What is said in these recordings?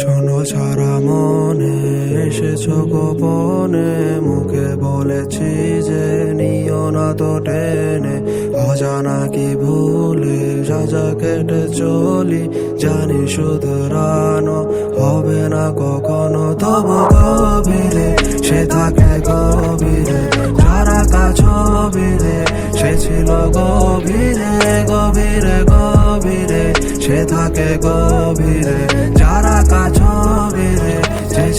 শোনো সারা মনে, এসেছ গোপনে। মুখে বলেছি যে নিও না তো টেনে। অজানা কি ভুলে, সাজা কেটে চলি। জানি শুধরানো হবে না কখনো, তবু গভীরে সে থাকে গভীরে। যারা কাছবিরে সে ছিল গভীরে গভীরে গভীরে। সে থাকে গভীরে।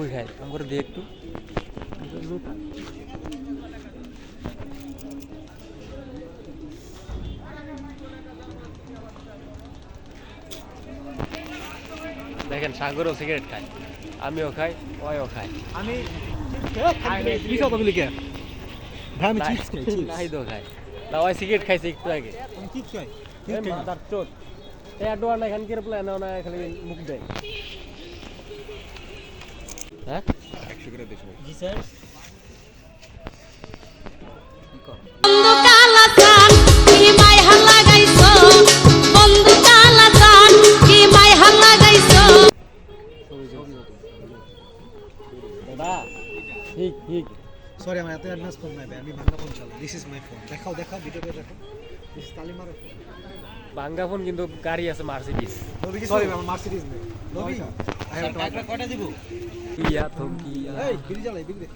কই খাই আমার দিয়ে একটু। দেখেন সাগরও সিগারেট খায় আমিও খাই ওয়ও খাই আমি কি কথা বলি কে? ভাই আমি চিপস খাই। চিপস নাই তো খাই না ওই সিগারেট খাইছে একটু আগে। আমি চিপস খাই। মাদার চোদ এই আডোয়ার না এখান কিরে প্ল্যান না খালি মুখ দেয় হ্যাঁ জি স্যার বন্ধু কালা চান কি মাই হাল্লা গাইছো বন্ধু কালা চান কি মাই ঠিক ঠিক। সরি আমার এত অ্যাডভান্স ফোন নাই আমি বাংলা ফোন চালাই। দিস ইজ মাই ফোন দেখাও দেখাও ভিডিওটা দেখো। দিস তালি মারো বাঙ্গা ফোন কিন্তু গাড়ি আছে মার্সিডিস সরি আমার মার্সিডিজ নেই। নবী আই হ্যাভ একটা কয়টা দিব? কিয়া তো কিয়া। এই বিড়ি জ্বালাই বিড়ি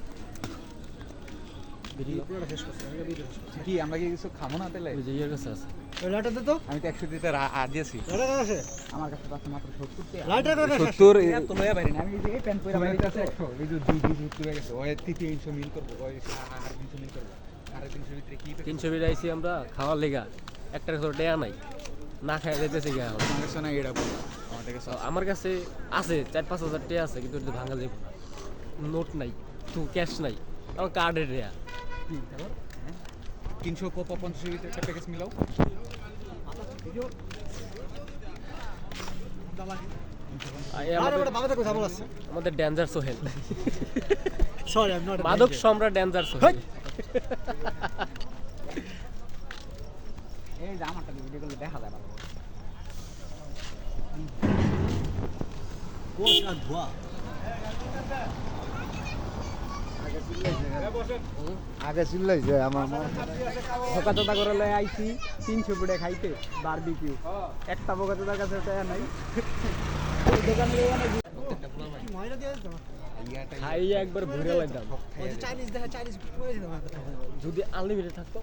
বিড়ি পুরোটা শেষ করছি আমি বিড়ি শেষ করছি। কি আমরা কি কিছু খাব না তাহলে? ওই যে ইয়ের কাছে আছে। ওই তো। আমি তো একশো দিতে দিয়েছি। লাইটার কার আছে আমার কাছে আছে মাত্র সত্তর টাকা লাইটার কার আছে সত্তর বাইরে আমি এই প্যান্ট পরে বাইরে কাছে একশো। এই যে দুই দুই সত্তর গেছে। ওই তিনশো মিল করব। ওই তিনশো মিল করব। সাড়ে তিনশো ভিতরে কি তিনশো বিট আইসি আমরা খাওয়ার লেগা। একটা ডেয়া নাই। না খাই যেতেছি গা আমার কাছে না এটা আমার কাছে তো আমার কাছে আছে চার পাঁচ হাজার টাকা আছে কিন্তু ভাঙা যাবে নোট নাই তো ক্যাশ নাই। আমার কার্ডের রেয়া। তিনশো পঞ্চাশের ভিতরে একটা প্যাকেজ মিলাও। আমাদের বড় বাবাতে কথা বলাছে আমাদের dancer Sohel. Sorry I am not মাদক সম্রাট ড্যান্সার সোহেল। এই আমারটা ভিডিও করলে দেখা যায় কোষ আর ধোয়া আগে চিল্লাইছে আমার মা। বোকা চোদা করে লয়ে আইছি তিনশো ফুটে খাইতে বারবিকিউ একটা বোকা চোদার কাছে নাই ওই দোকানে ময়রা দিয়ে দাও খাই একবার ঘুরে লাগতাম চাইনিজ দেখা চাইনিজ যদি আনলিমিটেড থাকতো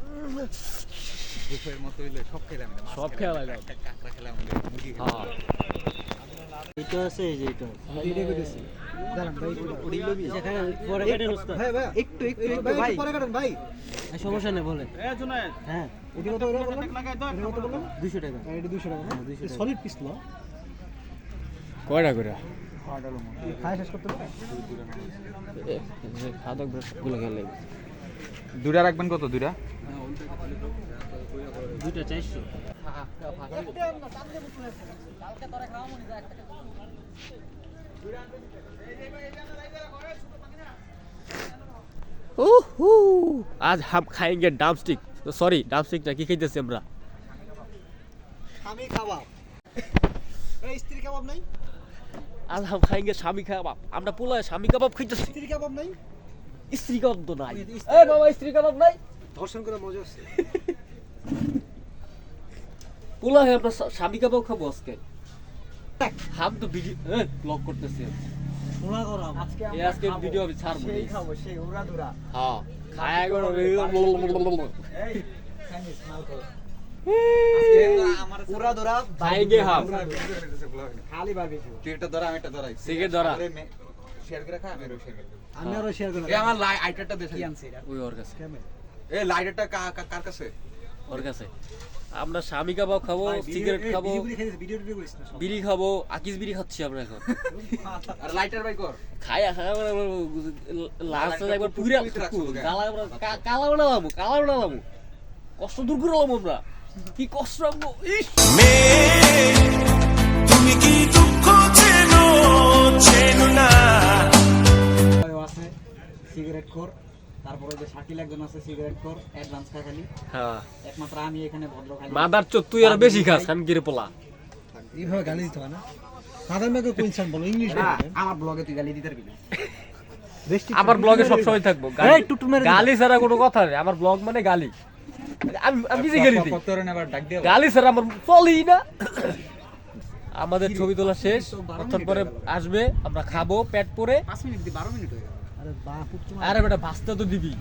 বুফের মতো সব খেলাম। সব খেয়া লাগতাম কাঁকড়া খেলাম মুরগি খেলাম। হ্যাঁ। এটা আছে এই যে এটা। ভিডিও করেছি দাঁড়ান ভাই যেখানে পরে কাটেন উস্তাদ। ভাই ভাই একটু একটু একটু একটু ভাই ভাই পরে কাটেন ভাই। সমস্যা নেই বলেন। হ্যাঁ। এটি কত করে বললেন কত বললেন দুশো টাকা। আর 200 টাকা। হ্যাঁ, 200 টাকা। সলিড পিস লো কয়টা করে? খাই শেষ করতে হবে? খাদকগুলো খেলে দুটা রাখবেন কত? দুটা দুইটা চারশো। আজ হাম খাইঙ্গে ডামস্টিক সরি ডামস্টিক না কি খাইতেছি আমরা? স্বামী কাবাব। এই স্ত্রী কাবাব নাই? আজ হাম খাইঙ্গে স্বামী কাবাব। আমরা পোলায় স্বামী কাবাব খাইতেছি। স্ত্রী কাবাব নাই? স্ত্রী কাবাব তো নাই। এ বাবা স্ত্রী কাবাব নাই? ধর্ষণ করে মজা আছে পোলা হয়ে আপনার স্বামী কাবাও খাব আজকে। হাম তো ভিডিও ব্লগ করতেছি। আজকে ভিডিও আমি ছাড়বো সেই খাব সেই উড়া দুরা হ্যাঁ খায় একবার আমার লাইটারটা কার কাছে? ওর কাছে। আমরা স্বামী কাবাব খাব সিগারেট খাব। বিড়ি খাব আকিস বিড়ি খাচ্ছি আমরা এখন। আর লাইটার কর। খাই আসা লাস্ট একবার পুরা কালা কা- কালা বানালাম কালা বানালাম। কষ্ট দূর করে এলাম আমরা। কি কষ্ট ইস! তুমি কি দুঃখ চেনো? চেনো না। সিগারেট খোর। তারপরে যে শাকিল একজন আছে সিগারেট খোর অ্যাডভান্স খা হ্যাঁ। একমাত্র আমি এখানে ভদ্র খালি মাদার চোদ তুই আর বেশি খাস আমি গিরে পোলা। এইভাবে গালি দিতে হয় না। সাধারণ মেয়েকে কুইনসান বলো? ইংলিশ আমার ব্লগে তুই গালি দিতে পারবি না। আমার ব্লগে সবসময় থাকব। গালি- ছাড়া কোনো কথা নেই। আমার ব্লগ মানে গালি। আমি আমি নিজে গালি দিই। আবার ডাক দিয়ে গালি ছাড়া আমার চলেই না। আমাদের ছবি তোলা শেষ। অর্থাৎ পরে আসবে আমরা খাব পেট পরে। পাঁচ মিনিট বারো মিনিট হয়ে গেল। আরে বেটা ভাস্তা তো দিবি।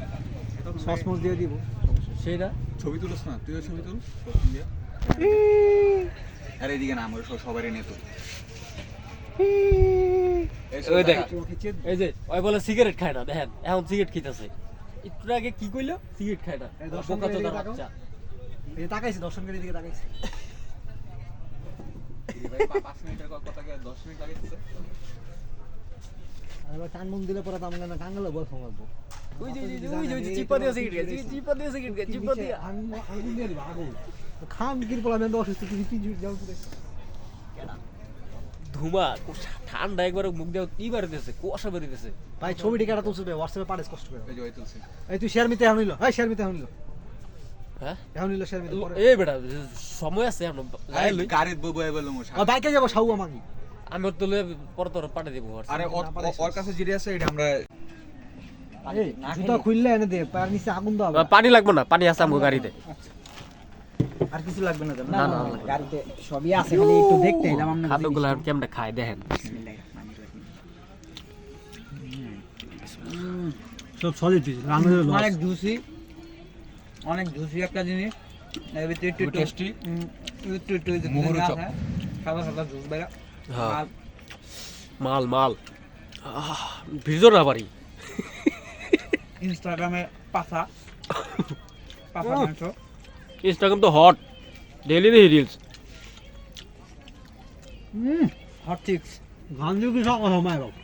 সস মস দিয়ে দিব। না ছবি তুলিস না তুইও ছবি তুল। আরে এদিকে না আমরা সবারই ওই দেখ। এই যে ওই বলে সিগারেট খায় না দেখেন এখন সিগারেট খেতেছে। একটু আগে কি কইলো? সিগারেট খায় না। বোকা তাকাও। বাচ্চা। এই তাকাইছি দর্শনকারীর দিকে তাকাইছি। পাঁচ মিনিটের কথা দশ মিনিট লাগেছে আর এবার টান মন দিলে পরে তো আমরা না কাঙ্গালে বল ফমাবো ওই যে ওই যে ওই যে ওই যে চিপা দিয়ে সিগারেট খায় চিপা দিয়ে সিগারেট খায় চিপা দিয়ে। আগুন দিয়ে দিব আগুন খাম কির বলা আমি অসুস্থ তুমি কি জুট যাও তো ধুমা ঠান্ডা একবার মুখ দিয়ে কি বাড়িতেছে কুয়াশা বেরিতেছে ভাই ছবিটি কেটা তুলছে হোয়াটসঅ্যাপে পাঠিস কষ্ট করে। এই তুই শেয়ার মিতে এখন নিল এই শেয়ার মিতে হ্যাঁ? এখন নিল শেয়ার মিতে এই বেটা সময় আছে এখন বললাম বাইকে যাব সাউ আমাকে। আমি ওর তোলে পরে তোর পাঠিয়ে দেবো আরে ওর- কাছে যেটা আছে এটা আমরা জুতা খুললে এনে দে পার নিচে আগুন দাও। পানি লাগবে না পানি আছে আমার গাড়িতে। আর কিছু লাগবে না না, না। গাড়িতে সবই আছে খালি একটু দেখতে এলাম আমরা খাদ্যগুলো কেমন খায় দেখেন। সব সলিড অনেক জুসি অনেক জুসি একটা জিনিস। এর ভিতরে একটু টেস্টি একটু একটু। সাদা সাদা জুস বেরা হ্যাঁ। মাল মাল। আহ, ভিজো না বাড়ি ইনস্টাগ্রামে পাসা পাতা মাংস ইনস্টাগ্রাম তো হট ডেইলি দেখি রিলস হট চিক্স গান দিয়ে কি সব কথা মায় বাবু